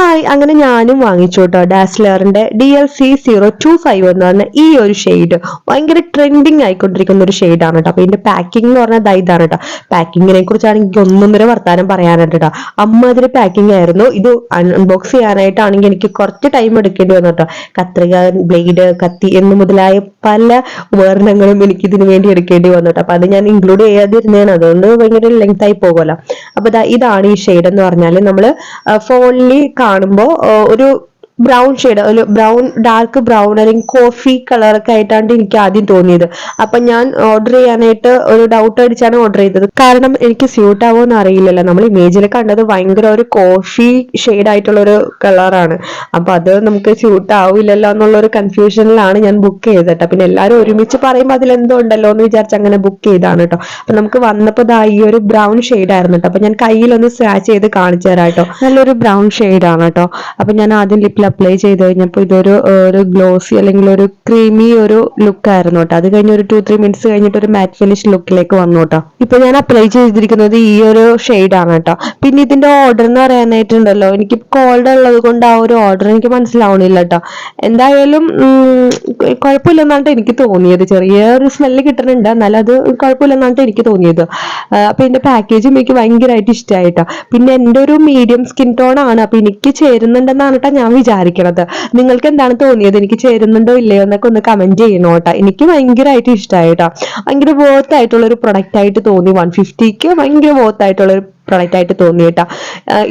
Hi അങ്ങനെ ഞാനും വാങ്ങിച്ചു കേട്ടോ ഡാസ്ലറിന്റെ D L C zero two five എന്ന് പറഞ്ഞ ഈ ഒരു ഷെയ്ഡ് ഭയങ്കര ട്രെൻഡിങ് ആയിക്കൊണ്ടിരിക്കുന്ന ഒരു ഷെയ്ഡാണ് കേട്ടോ അപ്പൊ ഇതിന്റെ പാക്കിംഗ് എന്ന് പറഞ്ഞാൽ ഇതാണ് കേട്ടോ പാക്കിങ്ങിനെ കുറിച്ചാണെങ്കിൽ എനിക്ക് ഒന്നൊന്നര വർത്താനം പറയാനായിട്ട് കേട്ടോ അമ്മാതിരി പാക്കിംഗ് ആയിരുന്നു. ഇത് അൺബോക്സ് ചെയ്യാനായിട്ടാണെങ്കിൽ എനിക്ക് കുറച്ച് ടൈം എടുക്കേണ്ടി വന്നു കേട്ടോ കത്രിക ബ്ലേഡ് കത്തി എന്ന് മുതലായ പല ഉപകരണങ്ങളും എനിക്ക് ഇതിനു വേണ്ടി എടുക്കേണ്ടി വന്നു കേട്ടോ അപ്പൊ അത് ഞാൻ ഇൻക്ലൂഡ് ചെയ്യാതിരുന്നതാണ്. അതുകൊണ്ട് ഭയങ്കര ലെങ്ത് ആയി പോകുമല്ലോ. അപ്പൊ ഇതാണ് ഈ ഷെയ്ഡ് എന്ന് പറഞ്ഞാൽ നമ്മൾ ഫോണിൽ കാണുമ്പോൾ ഒരു ബ്രൗൺ ഷെയ്ഡ് ഒരു ബ്രൗൺ ഡാർക്ക് ബ്രൗൺ അല്ലെങ്കിൽ കോഫി കളറൊക്കെ ആയിട്ടാണ് എനിക്ക് ആദ്യം തോന്നിയത്. അപ്പൊ ഞാൻ ഓർഡർ ചെയ്യാനായിട്ട് ഒരു ഡൗട്ട് അടിച്ചാണ് ഓർഡർ ചെയ്തത്. കാരണം എനിക്ക് സ്യൂട്ട് ആവുമെന്ന് അറിയില്ലല്ലോ. നമ്മൾ ഇമേജിൽ കണ്ടത് ഭയങ്കര ഒരു കോഫി ഷെയ്ഡ് ആയിട്ടുള്ള ഒരു കളറാണ് അപ്പൊ അത് നമുക്ക് സ്യൂട്ട് ആവില്ലല്ലോ എന്നുള്ള ഒരു കൺഫ്യൂഷനിലാണ് ഞാൻ ബുക്ക് ചെയ്തത് പിന്നെ എല്ലാവരും ഒരുമിച്ച് പറയുമ്പോൾ അതിൽ എന്തോ ഉണ്ടല്ലോ എന്ന് വിചാരിച്ച് അങ്ങനെ ബുക്ക് ചെയ്താണ് കേട്ടോ അപ്പൊ നമുക്ക് വന്നപ്പോൾ ഇതാ ഈ ഒരു ബ്രൗൺ ഷെയ്ഡ് ആയിരുന്നു കേട്ടോ അപ്പൊ ഞാൻ കയ്യിലൊന്ന് സ്ക്രാച്ച് ചെയ്ത് കാണിച്ചു തരാം കേട്ടോ നല്ലൊരു ബ്രൗൺ ഷെയ്ഡ് ആണ് കേട്ടോ അപ്പൊ ഞാൻ ആദ്യം ലിപ്പിൽ അപ്ലൈ ചെയ്ത് കഴിഞ്ഞപ്പോൾ ഇതൊരു ഒരു ഗ്ലോസി അല്ലെങ്കിൽ ഒരു ക്രീമി ഒരു ലുക്ക് ആയിരുന്നു കേട്ടോ അത് കഴിഞ്ഞ് ഒരു ടു ത്രീ മിനിറ്റ്സ് കഴിഞ്ഞിട്ട് ഒരു മാറ്റ് ഫിനിഷ് ലുക്കിലേക്ക് വന്നു കേട്ടോ ഇപ്പൊ ഞാൻ അപ്ലൈ ചെയ്തിരിക്കുന്നത് ഈ ഒരു ആണ് കേട്ടോ പിന്നെ ഇതിന്റെ ഓർഡർ എന്ന് പറയാനായിട്ടുണ്ടല്ലോ. എനിക്ക് കോൾഡ് ഉള്ളത് കൊണ്ട് ആ ഒരു ഓർഡർ എനിക്ക് മനസ്സിലാവണില്ല കേട്ടോ എന്തായാലും കുഴപ്പമില്ലെന്നാണ് എനിക്ക് തോന്നിയത്. ചെറിയൊരു സ്മെല്ല് കിട്ടുന്നുണ്ട്. എന്നാലും അത് കുഴപ്പമില്ലെന്നാണ് എനിക്ക് തോന്നിയത്. അപ്പൊ ഇതിന്റെ പാക്കേജും എനിക്ക് ഭയങ്കരമായിട്ട് ഇഷ്ടമായിട്ടോ പിന്നെ എന്റെ ഒരു മീഡിയം സ്കിൻ ടോൺ ആണ്. അപ്പൊ എനിക്ക് ചേരുന്നുണ്ടെന്നാണ് കേട്ടോ ഞാൻ വിചാരിക്കണത് നിങ്ങൾക്ക് എന്താണ് തോന്നിയത്? എനിക്ക് ചേരുന്നുണ്ടോ ഇല്ലയോ എന്നൊക്കെ ഒന്ന് കമന്റ് ചെയ്യണോ കേട്ടോ എനിക്ക് ഭയങ്കരമായിട്ട് ഇഷ്ടമായിട്ടോ ഭയങ്കര വർത്ത് ആയിട്ടുള്ള ഒരു പ്രൊഡക്റ്റ് ആയിട്ട് തോന്നി. വൺ ഫിഫ്റ്റിക്ക് ഭയങ്കര വർത്ത് ആയിട്ടുള്ള ഒരു പ്രൊഡക്റ്റ് ആയിട്ട് തോന്നി കേട്ടോ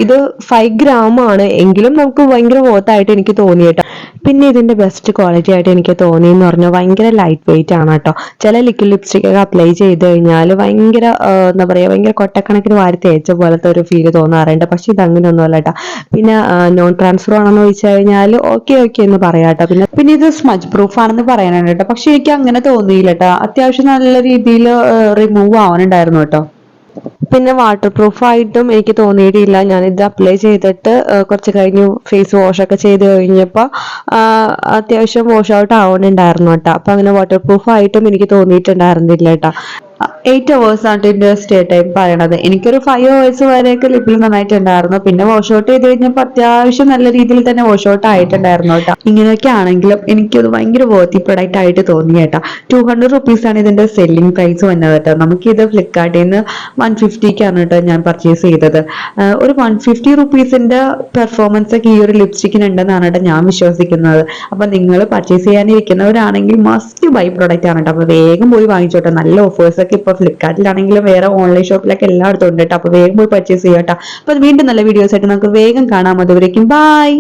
ഇത് ഫൈവ് ഗ്രാം ആണ്. എങ്കിലും നമുക്ക് ഭയങ്കര വർത്ത് ആയിട്ട് എനിക്ക് തോന്നി കേട്ടോ പിന്നെ ഇതിന്റെ ബെസ്റ്റ് ക്വാളിറ്റി ആയിട്ട് എനിക്ക് തോന്നി എന്ന് പറഞ്ഞാൽ ഭയങ്കര ലൈറ്റ് വെയിറ്റ് ആണ് കേട്ടോ. ചില ലിക്വിഡ് ലിപ്സ്റ്റിക് ഒക്കെ അപ്ലൈ ചെയ്ത് കഴിഞ്ഞാൽ ഭയങ്കര എന്താ പറയാ ഭയങ്കര കൊട്ടക്കണക്കിന് വാരി തേച്ച പോലത്തെ ഒരു ഫീൽ തോന്നാറുണ്ട്. പക്ഷെ ഇത് അങ്ങനെയൊന്നുമല്ല കേട്ടോ പിന്നെ നോൺ ട്രാൻസ്ഫർ ആണെന്ന് ചോദിച്ചു കഴിഞ്ഞാൽ ഓക്കെ ഓക്കെ എന്ന് പറയാം കേട്ടോ പിന്നെ പിന്നെ ഇത് സ്മജ് പ്രൂഫ് ആണെന്ന് പറയാനാണ് കേട്ടോ പക്ഷെ എനിക്ക് അങ്ങനെ തോന്നിയില്ല കേട്ടോ അത്യാവശ്യം നല്ല രീതിയിൽ റിമൂവ് ആവാനുണ്ടായിരുന്നു കേട്ടോ പിന്നെ വാട്ടർ പ്രൂഫ് ആയിട്ടും എനിക്ക് തോന്നിയിട്ടില്ല. ഞാൻ ഇത് അപ്ലൈ ചെയ്തിട്ട് കുറച്ച് കഴിഞ്ഞു ഫേസ് വാഷ് ഒക്കെ ചെയ്ത് കഴിഞ്ഞപ്പോൾ അത്യാവശ്യം വാഷ് ഔട്ട് ആവുന്നുണ്ടായിരുന്നു കേട്ടോ അപ്പൊ അങ്ങനെ വാട്ടർ പ്രൂഫ് ആയിട്ടും എനിക്ക് തോന്നിയിട്ടുണ്ടായിരുന്നില്ല കേട്ടോ എയ്റ്റ് അവേഴ്സ് ആണ് ഇതിന്റെ സ്റ്റേ ടൈം പറയണത്. എനിക്കൊരു ഫൈവ് അവേഴ്സ് വരെയൊക്കെ ലിപ്പിൽ നന്നായിട്ടുണ്ടായിരുന്നു. പിന്നെ വാഷ് ഔട്ട് ചെയ്ത് കഴിഞ്ഞപ്പോൾ അത്യാവശ്യം നല്ല രീതിയിൽ തന്നെ വാഷ് ഔട്ട് ആയിട്ടുണ്ടായിരുന്നു കേട്ടോ. ഇങ്ങനെയൊക്കെ ആണെങ്കിലും എനിക്കത് ഭയങ്കര വർത്തി പ്രൊഡക്റ്റ് ആയിട്ട് തോന്നി കേട്ടോ. ടു ഹൺഡ്രഡ് റുപ്പീസ് ആണ് ഇതിന്റെ സെല്ലിംഗ് പ്രൈസ് വന്നത് കേട്ടോ. നമുക്കിത് ഫ്ലിപ്കാർട്ടിൽ നിന്ന് വൺ ഫിഫ്റ്റിക്കാണ് കേട്ടോ ഞാൻ പർച്ചേസ് ചെയ്തത്. ഒരു വൺ ഫിഫ്റ്റി റുപ്പീസിന്റെ പെർഫോമൻസ് ഒക്കെ ഈ ഒരു ലിപ്സ്റ്റിക്കിന് ഉണ്ടെന്നാണ് കേട്ടോ ഞാൻ വിശ്വസിക്കുന്നത്. അപ്പൊ നിങ്ങൾ പർച്ചേസ് ചെയ്യാനിരിക്കുന്നവരാണെങ്കിൽ മസ്റ്റ് ബൈ പ്രൊഡക്റ്റ് ആണ് കേട്ടോ. അപ്പൊ വേഗം പോയി വാങ്ങിച്ചോട്ടെ. നല്ല ഓഫേഴ്സ് ഒക്കെ ഇപ്പൊ ഫ്ലിപ്കാർട്ടിലാണെങ്കിലും വേറെ ഓൺലൈൻ ഷോപ്പിലൊക്കെ എല്ലായിടത്തും ഉണ്ട് കേട്ടോ അപ്പൊ വേഗം പോയി പർച്ചേസ് ചെയ്യാം കേട്ടോ അപ്പൊ വീണ്ടും നല്ല വീഡിയോസ് ആയിട്ട് നമുക്ക് വേഗം കാണാം. അതുവരേക്കും ബൈ